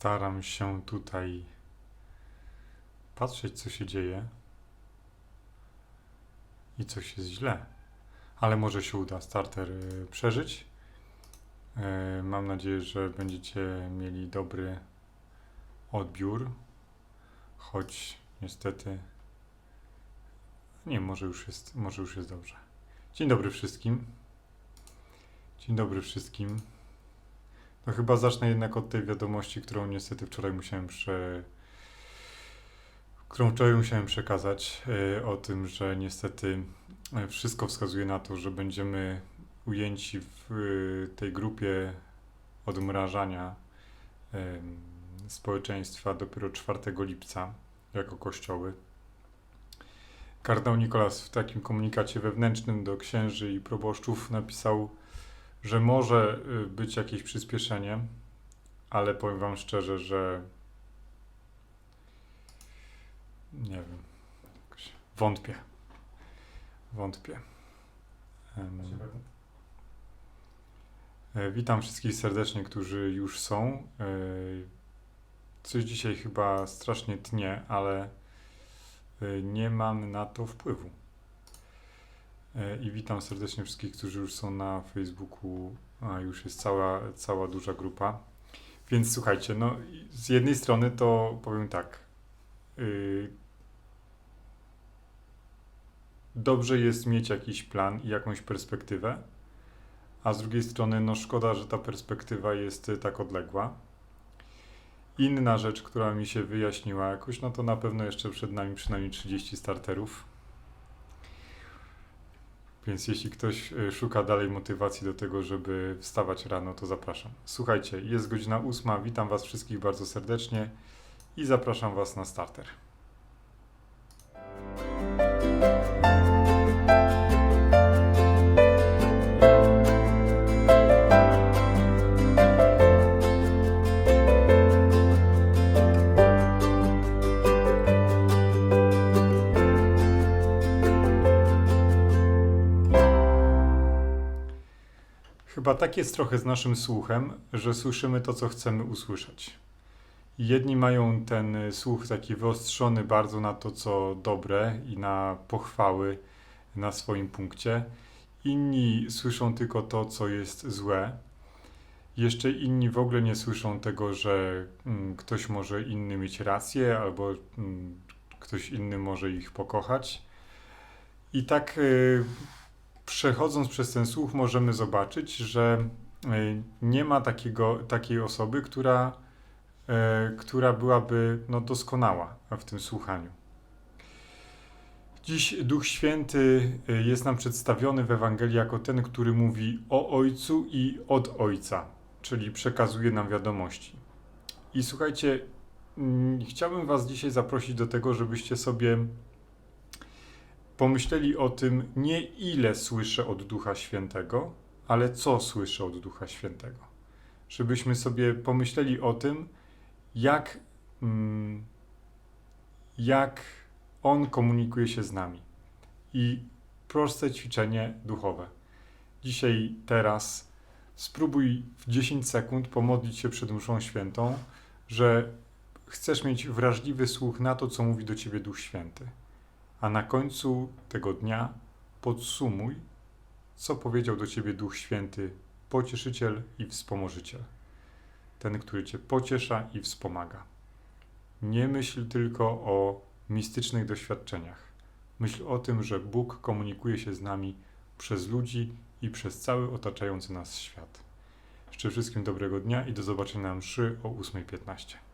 Staram się tutaj patrzeć, co się dzieje i coś jest źle. Ale może się uda starter y, przeżyć. Y, Mam nadzieję, że będziecie mieli dobry odbiór, choć niestety nie, może już jest, może już jest dobrze. Dzień dobry wszystkim. Dzień dobry wszystkim. No chyba zacznę jednak od tej wiadomości, którą niestety wczoraj musiałem prze... którą wczoraj musiałem przekazać e, o tym, że niestety e, wszystko wskazuje na to, że będziemy ujęci w e, tej grupie odmrażania społeczeństwa dopiero 4 lipca jako kościoły. Kardynał Nikolas w takim komunikacie wewnętrznym do księży i proboszczów napisał, że może y, być jakieś przyspieszenie, ale powiem Wam szczerze, że nie wiem, wątpię. Wątpię. E, Witam wszystkich serdecznie, którzy już są. E, Coś dzisiaj chyba strasznie tnie, ale e, nie mam na to wpływu. E, I witam serdecznie wszystkich, którzy już są na Facebooku, a już jest cała, cała duża grupa. Więc słuchajcie, no z jednej strony to powiem tak. y, dobrze jest mieć jakiś plan i jakąś perspektywę, a z drugiej strony, no szkoda, że ta perspektywa jest y, tak odległa. Inna rzecz, która mi się wyjaśniła jakoś, no to na pewno jeszcze przed nami przynajmniej 30 starterów. Więc jeśli ktoś y, szuka dalej motywacji do tego, żeby wstawać rano, to zapraszam. Słuchajcie, jest godzina ósma, witam Was wszystkich bardzo serdecznie i zapraszam Was na starter. Chyba tak jest trochę z naszym słuchem, że słyszymy to, co chcemy usłyszeć. Jedni mają ten słuch taki wyostrzony bardzo na to, co dobre i na pochwały na swoim punkcie. Inni słyszą tylko to, co jest złe. Jeszcze inni w ogóle nie słyszą tego, że mm, ktoś może inny mieć rację, albo mm, ktoś inny może ich pokochać. I tak y, przechodząc przez ten słuch możemy zobaczyć, że y, nie ma takiego, takiej osoby, która, e, która byłaby no, doskonała w tym słuchaniu. Dziś Duch Święty y, jest nam przedstawiony w Ewangelii jako ten, który mówi o Ojcu i od Ojca, czyli przekazuje nam wiadomości. I słuchajcie, mm, chciałbym Was dzisiaj zaprosić do tego, żebyście sobie pomyśleli o tym, nie ile słyszę od Ducha Świętego, ale co słyszę od Ducha Świętego. Żebyśmy sobie pomyśleli o tym, jak, mm, jak On komunikuje się z nami. I proste ćwiczenie duchowe. Dzisiaj, teraz spróbuj w 10 sekund pomodlić się przed mszą świętą, że chcesz mieć wrażliwy słuch na to, co mówi do ciebie Duch Święty a na końcu tego dnia podsumuj, co powiedział do ciebie Duch Święty, pocieszyciel i wspomożyciel. Ten, który cię pociesza i wspomaga. Nie myśl tylko o mistycznych doświadczeniach. Myśl o tym, że Bóg komunikuje się z nami przez ludzi i przez cały otaczający nas świat. Życzę wszystkim dobrego dnia i do zobaczenia na mszy o 8.15.